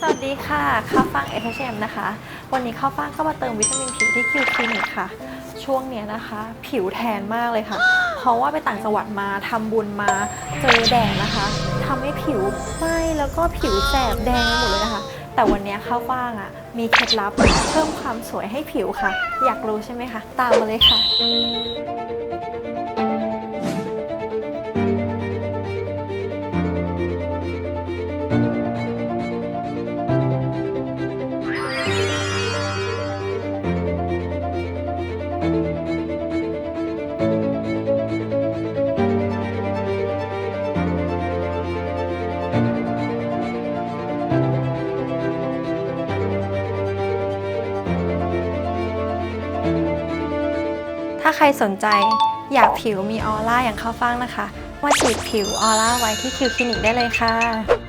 สวัสดีค่ะ ข้าวฟ่าง FHM นะคะ วันนี้ข้าวฟ่างก็มาเติมวิตามินผิวที่คิวคลินิกค่ะ ช่วงเนี้ยนะคะ ผิวแทนมากเลยค่ะ เพราะว่าไปต่างจังหวัดมาทำบุญมาเจอแดดนะคะทำให้ผิวไหม้แล้วก็ผิวแสบแดงไปหมดเลยนะคะ แต่วันเนี้ยข้าวฟ่างอะมีเคล็ดลับเพิ่มความสวยให้ผิวค่ะ อยากรู้ใช่ไหมคะ ตามมาเลยค่ะ ถ้าใครสนใจอยากผิวมีออร่าอย่างข้าวฟ่างนะคะ มาฉีดผิวออร่าไว้ที่คิวคลินิกได้เลยค่ะ